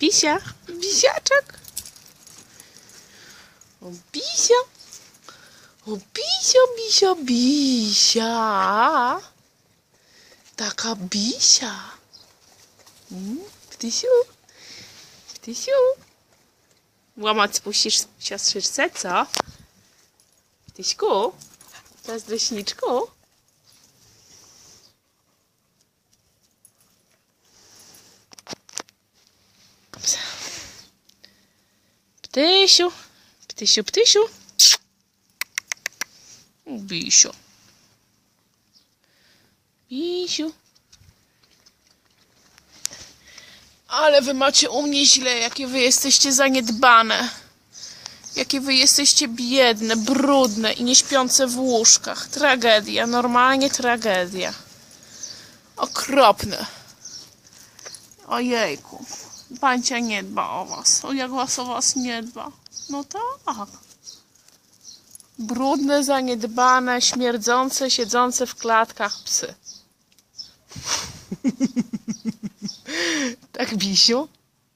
Bisia, bisiaczek. O, bisia. O, bisio, bisio, bisia. Taka bisia. Mm, Ptysiu, ptysiu. Łamać spuścisz siostrzyczce, co? Ptyśku, zazdrośniczku. Ptysiu, ptysiu, ptysiu. Bisiu. Bisiu. Ale wy macie u mnie źle, jakie wy jesteście zaniedbane. Jakie wy jesteście biedne, brudne i nie śpiące w łóżkach. Tragedia, normalnie tragedia. Okropne. Ojejku. Pancia nie dba o was. O jak was o was nie dba. No tak. Brudne, zaniedbane, śmierdzące, siedzące w klatkach psy. tak, Bisiu?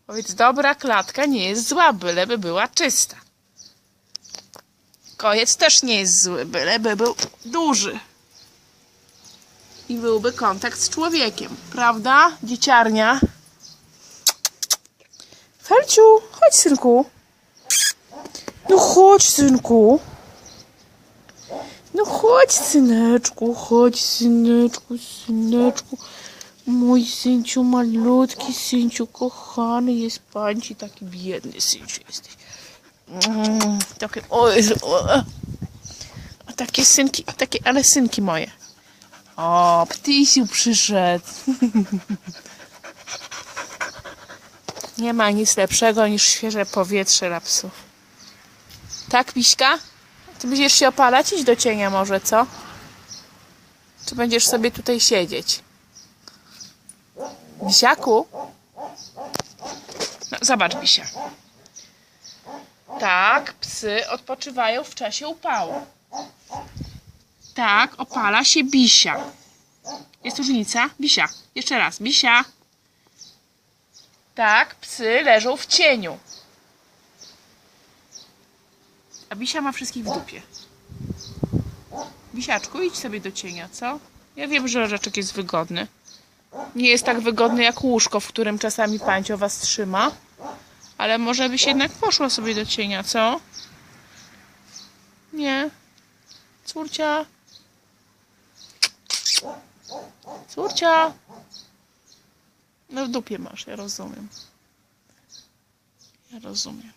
Powiedz, dobra klatka nie jest zła, byleby była czysta. Kojec też nie jest zły, byleby był duży. I byłby kontakt z człowiekiem, prawda, dzieciarnia? Felciu, chodź synku. No chodź synku. No chodź syneczku, chodź syneczku, syneczku. Mój synciu malutki, synciu kochany jest pańci, taki biedny synciu jesteś. Mm, takie, o o, takie synki, takie, ale synki moje. O, ptysiu przyszedł. Nie ma nic lepszego niż świeże powietrze dla psów. Tak, Piśka? Ty będziesz się opalać? Idź do cienia może, co? Czy będziesz sobie tutaj siedzieć? Bisiaku? No, zobacz, Bisia. Tak, psy odpoczywają w czasie upału. Tak, opala się Bisia. Jest różnica? Bisia. Jeszcze raz. Bisia. Tak, psy leżą w cieniu. A Bisia ma wszystkich w dupie. Bisiaczku, idź sobie do cienia, co? Ja wiem, że leżaczek jest wygodny. Nie jest tak wygodny jak łóżko, w którym czasami pańcio was trzyma. Ale może byś jednak poszła sobie do cienia, co? Nie. Córcia. Córcia. No w dupie masz, ja rozumiem. Ja rozumiem.